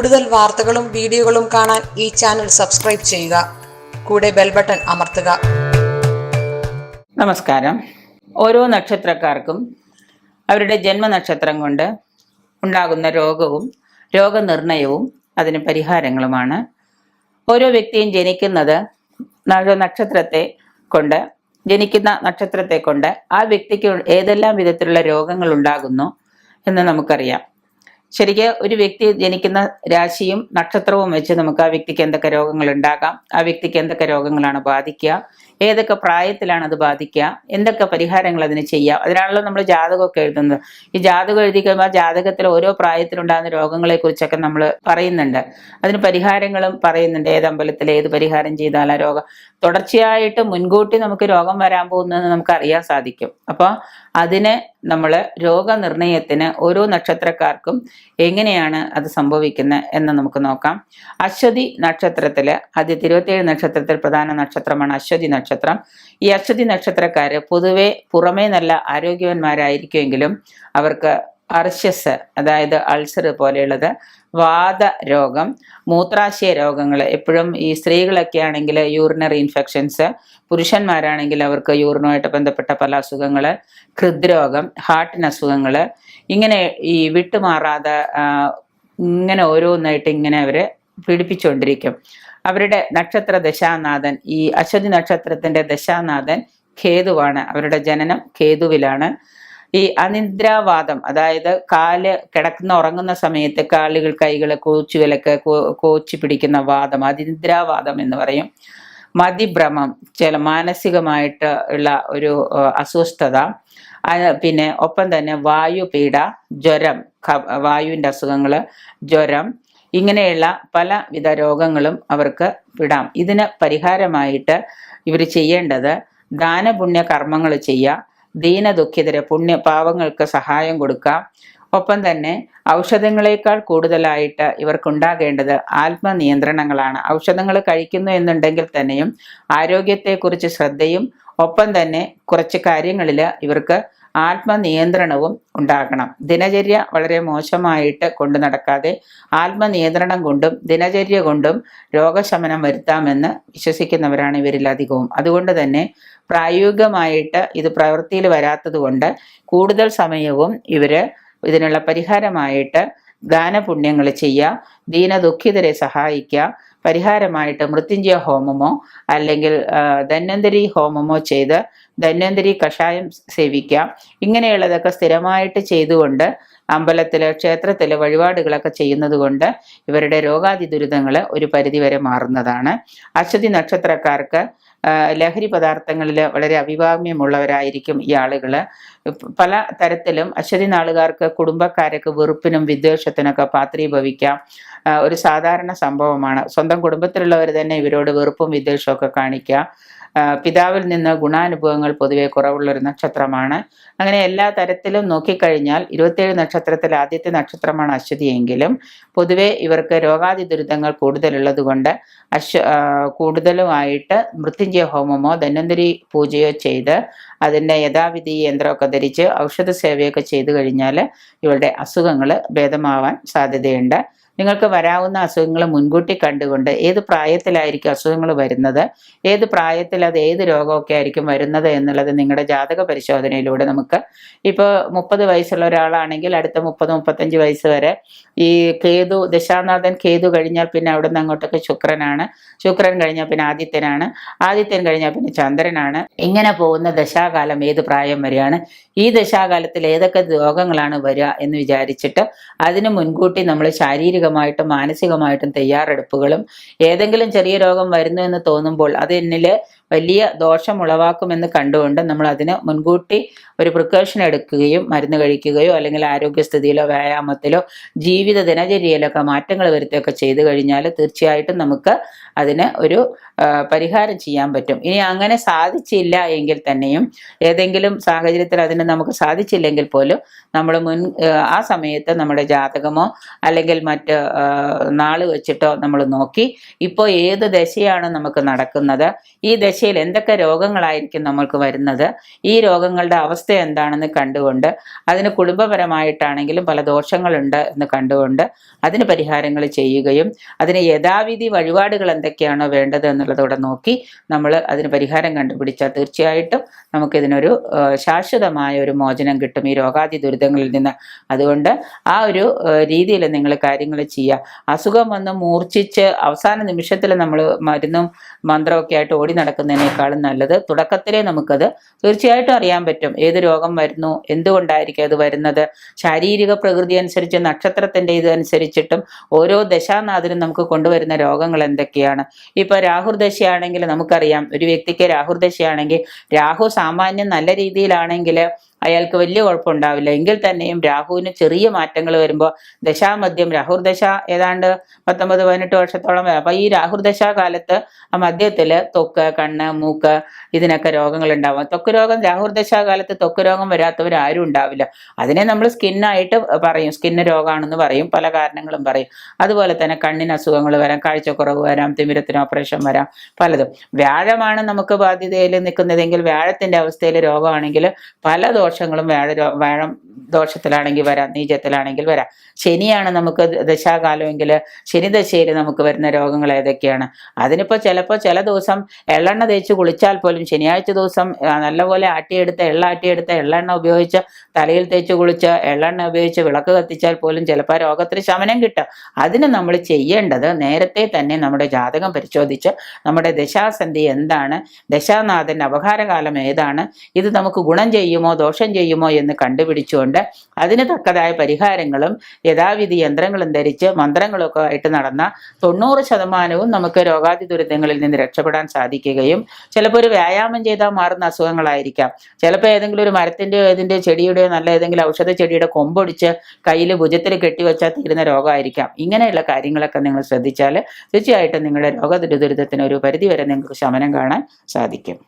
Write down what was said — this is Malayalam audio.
കൂടുതൽ വാർത്തകളും വീഡിയോകളും കാണാൻ ഈ ചാനൽ സബ്സ്ക്രൈബ് ചെയ്യുക. കൂടെ ബെൽ ബട്ടൺ അമർത്തുക. നമസ്കാരം. ഓരോ നക്ഷത്രക്കാർക്കും അവരുടെ ജന്മനക്ഷത്രം കൊണ്ട് ഉണ്ടാകുന്ന രോഗവും രോഗനിർണയവും അതിന് പരിഹാരങ്ങളുമാണ്. ഓരോ വ്യക്തിയും ജനിക്കുന്നത് നക്ഷത്രത്തെ കൊണ്ട് ജനിക്കുന്ന നക്ഷത്രത്തെ കൊണ്ട് ആ വ്യക്തിക്ക് ഏതെല്ലാം വിധത്തിലുള്ള രോഗങ്ങൾ ഉണ്ടാകുന്നു എന്ന് നമുക്കറിയാം. ശരിക്ക് ഒരു വ്യക്തി ജനിക്കുന്ന രാശിയും നക്ഷത്രവും വെച്ച് നമുക്ക് ആ വ്യക്തിക്ക് എന്തൊക്കെ രോഗങ്ങൾ ഉണ്ടാകാം ആ വ്യക്തിക്ക് എന്തൊക്കെ രോഗങ്ങളാണ് ബാധിക്കുക ഏതൊക്കെ പ്രായത്തിലാണ് അത് ബാധിക്കുക? എന്തൊക്കെ പരിഹാരങ്ങൾ അതിന് ചെയ്യാം? അതിനാണല്ലോ നമ്മൾ ജാതകമൊക്കെ എഴുതുന്നത്. ഈ ജാതകം എഴുതി കഴിയുമ്പോൾ ജാതകത്തിൽ ഓരോ പ്രായത്തിലുണ്ടാകുന്ന രോഗങ്ങളെ കുറിച്ചൊക്കെ നമ്മൾ പറയുന്നുണ്ട്. അതിന് പരിഹാരങ്ങളും പറയുന്നുണ്ട്. ഏത് അമ്പലത്തിൽ ഏത് പരിഹാരം ചെയ്താൽ ആ രോഗം. തുടർച്ചയായിട്ട് മുൻകൂട്ടി നമുക്ക് രോഗം വരാൻ പോകുന്നതെന്ന് നമുക്ക് അറിയാൻ സാധിക്കും. അപ്പോൾ അതിന് നമ്മൾ രോഗനിർണയത്തിന് ഓരോ നക്ഷത്രക്കാർക്കും എങ്ങനെയാണ് അത് സംഭവിക്കുന്നത് എന്ന് നമുക്ക് നോക്കാം. അശ്വതി നക്ഷത്രത്തിൽ ആദ്യത്തെ ഇരുപത്തിയേഴ് നക്ഷത്രത്തിൽ പ്രധാന നക്ഷത്രമാണ് അശ്വതി നക്ഷത്രം. ഈ അശ്വതി നക്ഷത്രക്കാർ പൊതുവെ പുറമേ നല്ല ആരോഗ്യവാന്മാരായിരിക്കുമെങ്കിലും അവർക്ക് അർഷ്യസ് അതായത് അൾസർ പോലെയുള്ളത് വാത രോഗം മൂത്രാശയ രോഗങ്ങൾ എപ്പോഴും ഈ സ്ത്രീകളൊക്കെ ആണെങ്കിൽ യൂറിനറി ഇൻഫെക്ഷൻസ് പുരുഷന്മാരാണെങ്കിൽ അവർക്ക് യൂറിനുമായിട്ട് ബന്ധപ്പെട്ട പല അസുഖങ്ങൾ ഹൃദ്രോഗം ഹാർട്ടിന് അസുഖങ്ങൾ ഇങ്ങനെ ഈ വിട്ടുമാറാതെ ഇങ്ങനെ ഓരോന്നായിട്ട് ഇങ്ങനെ അവരെ പീഡിപ്പിച്ചുകൊണ്ടിരിക്കും. അവരുടെ നക്ഷത്ര ദശാനാഥൻ ഈ അശ്വതി നക്ഷത്രത്തിന്റെ ദശാനാഥൻ ഖേതുവാണ് അവരുടെ ജനനം ഖേതുവിലാണ് ഈ അനിദ്രാവാദം അതായത് കാൽ കിടക്കുന്ന ഉറങ്ങുന്ന സമയത്ത് കാലുകൾ കൈകൾ കോച്ചുവിലക്ക് കോച്ചു പിടിക്കുന്ന വാദം അതിനിദ്രാവാദം എന്ന് പറയും. മതിഭ്രമം ചില മാനസികമായിട്ട് ഉള്ള ഒരു അസ്വസ്ഥത. പിന്നെ ഒപ്പം തന്നെ വായുപീഡ ജ്വരം വായുവിന്റെ അസുഖങ്ങൾ ജ്വരം ഇങ്ങനെയുള്ള പലവിധ രോഗങ്ങളും അവർക്ക് വിടാം. ഇതിന് പരിഹാരമായിട്ട് ഇവർ ചെയ്യേണ്ടത് ദാനപുണ്യ കർമ്മങ്ങൾ ചെയ്യുക ദീനദുഃഖിതരെ പുണ്യ പാവങ്ങൾക്ക് സഹായം കൊടുക്കുക. ഒപ്പം തന്നെ ഔഷധങ്ങളെക്കാൾ കൂടുതലായിട്ട് ഇവർക്കുണ്ടാകേണ്ടത് ആത്മനിയന്ത്രണങ്ങളാണ്. ഔഷധങ്ങൾ കഴിക്കുന്നു എന്നുണ്ടെങ്കിൽ തന്നെയും ആരോഗ്യത്തെക്കുറിച്ച് ശ്രദ്ധയും ഒപ്പം തന്നെ കുറച്ച് കാര്യങ്ങളിൽ ഇവർക്ക് ആത്മനിയന്ത്രണവും ഉണ്ടാകണം. ദിനചര്യ വളരെ മോശമായിട്ട് കൊണ്ടു നടക്കാതെ ആത്മനിയന്ത്രണം കൊണ്ടും ദിനചര്യ കൊണ്ടും രോഗശമനം വരുത്താമെന്ന് വിശ്വസിക്കുന്നവരാണ് ഇവരിൽ അധികവും. അതുകൊണ്ട് തന്നെ പ്രായോഗികമായിട്ട് ഇത് പ്രവൃത്തിയിൽ വരാത്തത് കൊണ്ട് കൂടുതൽ സമയവും ഇവർ ഇതിനുള്ള പരിഹാരമായിട്ട് ദാനപുണ്യങ്ങൾ ചെയ്യുക ദീനദുഃഖിതരെ സഹായിക്കുക പരിഹാരമായിട്ട് മൃത്യുഞ്ജയ ഹോമമോ അല്ലെങ്കിൽ ധന്വന്തരി ഹോമമോ ചെയ്ത് ധന്വന്തരി കഷായം സേവിക്കാം. ഇങ്ങനെയുള്ളതൊക്കെ സ്ഥിരമായിട്ട് ചെയ്തുകൊണ്ട് അമ്പലത്തിൽ ക്ഷേത്രത്തിൽ വഴിപാടുകളൊക്കെ ചെയ്യുന്നത് കൊണ്ട് ഇവരുടെ രോഗാതി ദുരിതങ്ങൾ ഒരു പരിധിവരെ മാറുന്നതാണ്. അശ്വതി നക്ഷത്രക്കാർക്ക് ലഹരി പദാർത്ഥങ്ങളിൽ വളരെ അഭിവാമ്യമുള്ളവരായിരിക്കും ഈ ആളുകൾ പല തരത്തിലും അശ്വതി നാളുകാർക്ക് കുടുംബക്കാരൊക്കെ വെറുപ്പിനും വിദ്വേഷത്തിനൊക്കെ പാത്രീഭവിക്കാം. ഒരു സാധാരണ സംഭവമാണ്. സ്വന്തം കുടുംബത്തിലുള്ളവർ തന്നെ ഇവരോട് വെറുപ്പും വിദ്വേഷവും ഒക്കെ കാണിക്കുക. പിതാവിൽ നിന്ന് ഗുണാനുഭവങ്ങൾ പൊതുവെ കുറവുള്ള ഒരു നക്ഷത്രമാണ്. അങ്ങനെ എല്ലാ തരത്തിലും നോക്കിക്കഴിഞ്ഞാൽ ഇരുപത്തിയേഴ് നക്ഷത്രത്തിൽ ആദ്യത്തെ നക്ഷത്രമാണ് അശ്വതി എങ്കിലും പൊതുവെ ഇവർക്ക് രോഗാതി ദുരിതങ്ങൾ കൂടുതലുള്ളത് കൊണ്ട് അശ്വ കൂടുതലുമായിട്ട് മൃത്യുഞ്ജയ ഹോമമോ ധന്വന്തരി പൂജയോ ചെയ്ത് അതിന്റെ യഥാവിധി യന്ത്രമൊക്കെ ധരിച്ച് ഔഷധ സേവയൊക്കെ ചെയ്തു കഴിഞ്ഞാൽ ഇവരുടെ അസുഖങ്ങൾ ഭേദമാവാൻ സാധ്യതയുണ്ട്. നിങ്ങൾക്ക് വരാവുന്ന അസുഖങ്ങൾ മുൻകൂട്ടി കണ്ടുകൊണ്ട് ഏത് പ്രായത്തിലായിരിക്കും അസുഖങ്ങൾ വരുന്നത് ഏത് പ്രായത്തിൽ അത് ഏത് രോഗമൊക്കെ ആയിരിക്കും വരുന്നത് എന്നുള്ളത് നിങ്ങളുടെ ജാതക പരിശോധനയിലൂടെ നമുക്ക് ഇപ്പോൾ മുപ്പത് വയസ്സുള്ള ഒരാളാണെങ്കിൽ അടുത്ത മുപ്പത് മുപ്പത്തഞ്ച് വയസ്സ് വരെ ഈ കേതു ദശാനാഥൻ കേതു കഴിഞ്ഞാൽ പിന്നെ അവിടെ നിന്ന് അങ്ങോട്ടൊക്കെ ശുക്രനാണ്. ശുക്രൻ കഴിഞ്ഞാൽ പിന്നെ ആദിത്യനാണ്. ആദിത്യൻ കഴിഞ്ഞാൽ പിന്നെ ചന്ദ്രനാണ്. ഇങ്ങനെ പോകുന്ന ദശാകാലം ഏത് പ്രായം വരെയാണ്? ഈ ദശാകാലത്തിൽ ഏതൊക്കെ രോഗങ്ങളാണ് വരിക എന്ന് വിചാരിച്ചിട്ട് അതിന് മുൻകൂട്ടി നമ്മൾ ശാരീരികമായിട്ടും മാനസികമായിട്ടും തയ്യാറെടുപ്പുകളും ഏതെങ്കിലും ചെറിയ രോഗം വരുന്നു എന്ന് തോന്നുമ്പോൾ അത് വലിയ ദോഷം ഉളവാക്കുമെന്ന് കണ്ടുകൊണ്ട് നമ്മൾ അതിന് മുൻകൂട്ടി ഒരു പ്രിക്കോഷൻ എടുക്കുകയും മരുന്ന് കഴിക്കുകയോ അല്ലെങ്കിൽ ആരോഗ്യസ്ഥിതിയിലോ വ്യായാമത്തിലോ ജീവിത ദിനചര്യയിലൊക്കെ മാറ്റങ്ങൾ വരുത്തുകയൊക്കെ ചെയ്തു കഴിഞ്ഞാൽ തീർച്ചയായിട്ടും നമുക്ക് അതിന് ഒരു പരിഹാരം ചെയ്യാൻ പറ്റും. ഇനി അങ്ങനെ സാധിച്ചില്ല എങ്കിൽ തന്നെയും ഏതെങ്കിലും സാഹചര്യത്തിൽ അതിന് നമുക്ക് സാധിച്ചില്ലെങ്കിൽ പോലും നമ്മൾ മുൻ ആ, സമയത്ത് നമ്മുടെ ജാതകമോ അല്ലെങ്കിൽ മറ്റ് നാൾ വെച്ചിട്ടോ നമ്മൾ നോക്കി ഇപ്പോൾ ഏത് ദശയാണ് നമുക്ക് നടക്കുന്നത്? ഈ ദശ ദശയിൽ എന്തൊക്കെ രോഗങ്ങളായിരിക്കും നമ്മൾക്ക് വരുന്നത്? ഈ രോഗങ്ങളുടെ അവസ്ഥ എന്താണെന്ന് കണ്ടുകൊണ്ട് അതിന് കുടുംബപരമായിട്ടാണെങ്കിലും പല ദോഷങ്ങളുണ്ട് എന്ന് കണ്ടുകൊണ്ട് അതിന് പരിഹാരങ്ങൾ ചെയ്യുകയും അതിന് യഥാവിധി വഴിപാടുകൾ എന്തൊക്കെയാണോ വേണ്ടത് എന്നുള്ളതോടെ നോക്കി നമ്മൾ അതിന് പരിഹാരം കണ്ടുപിടിച്ചാൽ തീർച്ചയായിട്ടും നമുക്കിതിനൊരു ശാശ്വതമായ ഒരു മോചനം കിട്ടും ഈ രോഗാദി ദുരിതങ്ങളിൽ നിന്ന്. അതുകൊണ്ട് ആ ഒരു രീതിയിൽ നിങ്ങൾ കാര്യങ്ങൾ ചെയ്യുക. അസുഖം വന്ന് മൂർച്ഛിച്ച് അവസാന നിമിഷത്തിൽ നമ്മൾ മരുന്നും മന്ത്രമൊക്കെ ആയിട്ട് ഓടി നടക്കുന്നതിനേക്കാളും നല്ലത്. തുടക്കത്തിലേ നമുക്കത് തീർച്ചയായിട്ടും അറിയാൻ പറ്റും. ഏത് രോഗം വരുന്നു? എന്തുകൊണ്ടായിരിക്കും അത് വരുന്നത്? ശാരീരിക പ്രകൃതി അനുസരിച്ച് നക്ഷത്രത്തിന്റെ ഇതനുസരിച്ചിട്ടും ഓരോ ദശാനാഥനും നമുക്ക് കൊണ്ടുവരുന്ന രോഗങ്ങൾ എന്തൊക്കെയാണ്? ഇപ്പൊ രാഹുർ ദശയാണെങ്കിൽ നമുക്കറിയാം. ഒരു വ്യക്തിക്ക് രാഹുർ ദശയാണെങ്കിൽ രാഹു സാമാന്യം നല്ല രീതിയിലാണെങ്കിൽ അയാൾക്ക് വലിയ കുഴപ്പമുണ്ടാവില്ല. എങ്കിൽ തന്നെയും രാഹുവിന് ചെറിയ മാറ്റങ്ങൾ വരുമ്പോൾ ദശാമദ്യം രാഹുർ ദശ ഏതാണ്ട് പത്തൊമ്പത് പതിനെട്ട് വർഷത്തോളം അപ്പൊ ഈ രാഹുർ ദശ കാലത്ത് ആ മദ്യത്തിൽ തൊക്ക് കണ്ണ് മൂക്ക് ഇതിനൊക്കെ രോഗങ്ങൾ ഉണ്ടാവും. തൊക്ക് രോഗം രാഹുർ ദശ കാലത്ത് ത്വക്ക് രോഗം വരാത്തവർ ആരും ഉണ്ടാവില്ല. അതിനെ നമ്മൾ സ്കിന്നായിട്ട് പറയും. സ്കിന്ന് രോഗമാണെന്ന് പറയും. പല കാരണങ്ങളും പറയും. അതുപോലെ തന്നെ കണ്ണിന് അസുഖങ്ങൾ വരാം. കാഴ്ചക്കുറവ് വരാം. തിമിരത്തിന് ഓപ്പറേഷൻ വരാം. പലതും. വ്യാഴമാണ് നമുക്ക് ബാധ്യതയിൽ നിൽക്കുന്നതെങ്കിൽ വ്യാഴത്തിന്റെ അവസ്ഥയിൽ രോഗമാണെങ്കിൽ പല ദോഷങ്ങളും വ്യാഴ വ്യാഴം ദോഷത്തിലാണെങ്കിൽ വരാം നീചത്തിലാണെങ്കിൽ വരാം. ശനിയാണ് നമുക്ക് ദശാകാലമെങ്കിൽ ശനി ദശയിൽ നമുക്ക് വരുന്ന രോഗങ്ങൾ ഏതൊക്കെയാണ്? അതിനിപ്പോൾ ചിലപ്പോൾ ചില ദിവസം എള്ളെണ്ണ തേച്ച് കുളിച്ചാൽ പോലും ശനിയാഴ്ച ദിവസം നല്ലപോലെ ആട്ടിയെടുത്ത എള്ള ആട്ടിയെടുത്ത എള്ളെണ്ണ ഉപയോഗിച്ച് തലയിൽ തേച്ച് കുളിച്ച് എള്ളെണ്ണ ഉപയോഗിച്ച് വിളക്ക് കത്തിച്ചാൽ പോലും ചിലപ്പോൾ രോഗത്തിന് ശമനം കിട്ടും. അതിന് നമ്മൾ ചെയ്യേണ്ടത് നേരത്തെ തന്നെ നമ്മുടെ ജാതകം പരിശോധിച്ച് നമ്മുടെ ദശാസന്ധി എന്താണ് ദശാനാഥന്റെ അപകാരകാലം ഏതാണ് ഇത് നമുക്ക് ഗുണം ചെയ്യുമോ ദോഷം ചെയ്യുമോ എന്ന് കണ്ടുപിടിച്ചുകൊണ്ട് അതിന് തക്കതായ പരിഹാരങ്ങളും യഥാവിധി യന്ത്രങ്ങളും ധരിച്ച് മന്ത്രങ്ങളൊക്കെ ആയിട്ട് നടന്ന തൊണ്ണൂറ് ശതമാനവും നമുക്ക് രോഗാതി ദുരിതങ്ങളിൽ നിന്ന് രക്ഷപ്പെടാൻ സാധിക്കുകയും ചിലപ്പോൾ ഒരു വ്യായാമം ചെയ്താൽ മാറുന്ന അസുഖങ്ങളായിരിക്കാം. ചിലപ്പോൾ ഏതെങ്കിലും ഒരു മരത്തിന്റെയോ ഏതിന്റെയോ ചെടിയുടെയോ നല്ല ഏതെങ്കിലും ഔഷധ ചെടിയുടെ കൊമ്പൊടിച്ച് കയ്യിൽ ഭുജത്തിൽ കെട്ടിവെച്ചാൽ തീരുന്ന രോഗമായിരിക്കാം. ഇങ്ങനെയുള്ള കാര്യങ്ങളൊക്കെ നിങ്ങൾ ശ്രദ്ധിച്ചാൽ തീർച്ചയായിട്ടും നിങ്ങളുടെ രോഗ ദുരിതത്തിന് ഒരു പരിധിവരെ നിങ്ങൾക്ക് ശമനം കാണാൻ സാധിക്കും.